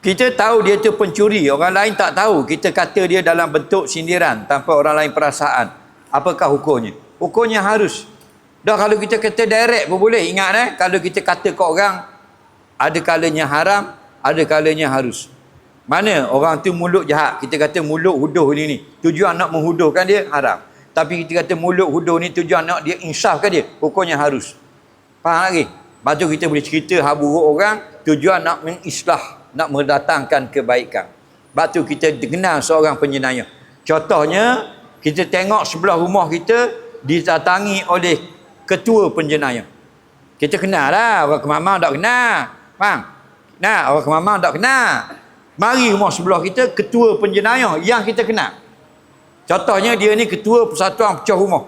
Kita tahu dia tu pencuri, orang lain tak tahu. Kita kata dia dalam bentuk sindiran tanpa orang lain perasaan. Apakah hukumnya? Hukumnya harus. Dah kalau kita kata direct pun boleh. Ingat eh, kalau kita kata ke orang, ada kalanya haram, ada kalanya harus. Mana orang tu mulut jahat. Kita kata mulut huduh ni ni. Tujuan nak menghuduhkan dia, haram. Tapi kita kata mulut huduh ni tujuan nak dia insafkan dia. Hukumnya harus. Faham lagi? Lepas tu kita boleh cerita hal buruk orang, tujuan nak mengislah nak mendatangkan kebaikan. Sebab tu kita kenal seorang penjenayah. Contohnya, kita tengok sebelah rumah kita didatangi oleh ketua penjenayah. Kita kenal lah, orang kemamang tak kenal. Faham? Nah, orang kemamang tak kenal. Mari rumah sebelah kita, ketua penjenayah yang kita kenal. Contohnya dia ni ketua persatuan pecah rumah.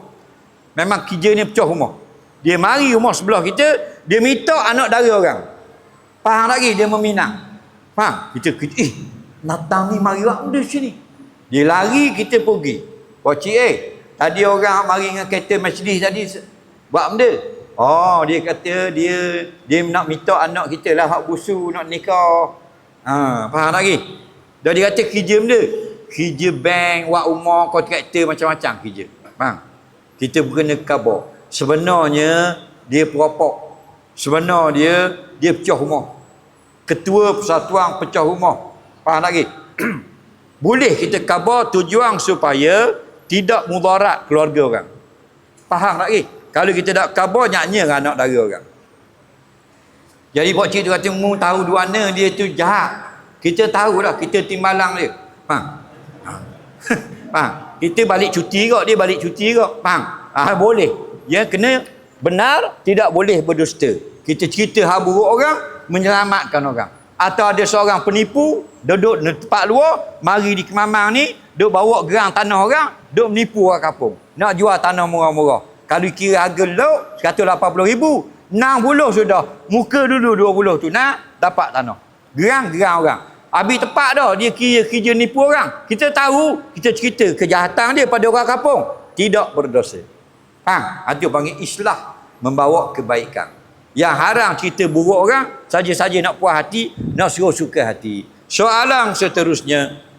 Memang kerja ni pecah rumah. Dia mari rumah sebelah kita, dia minta anak dara orang. Faham lagi? Dia meminang. Faham? Kita, kita eh, Natang ni mari orang di sini. Dia lari, kita pergi. Pakcik eh, tadi orang mari dengan kereta Mercedes tadi, buat benda. Oh, dia kata dia dia nak minta anak kita lah hak busu nak nikah. Ha, faham lagi? Dah dia kata kerja benda. Kerja bank, wak rumah, kontraktor macam-macam kerja. Faham? Kita kena khabar. Sebenarnya dia peropok. Sebenarnya dia pecah rumah ketua persatuan pecah rumah. Faham lagi? Boleh kita khabar tujuan supaya tidak mudarat keluarga orang. Faham lagi? Kalau kita tak khabar, nyanyi dengan anak dara orang. Jadi pak cik tu kata, mu tahu dua mana dia tu jahat. Kita tahu lah, kita timbalang dia. Faham? Faham? Kita balik cuti kok, dia balik cuti kok. Faham? Ah, boleh. Ya, kena benar, tidak boleh berdusta. Kita cerita hal buruk orang, menyelamatkan orang. Atau ada seorang penipu, duduk di tempat luar, mari di Kemamang ni, duduk bawa gerang tanah orang, duduk menipu orang kampung. Nak jual tanah murah-murah. Kalau kira harga lok, RM180,000, 60 sudah. Muka dulu 20 tu nak dapat tanah. Gerang-gerang orang. Habis tepat dah dia kira kerja nipu orang. Kita tahu, kita cerita kejahatan dia pada orang kampung. Tidak berdosa. Faham? Itu panggil islah. Membawa kebaikan. Yang haram cerita buruk orang, saja-saja nak puas hati, nak suruh suka hati. Soalan seterusnya,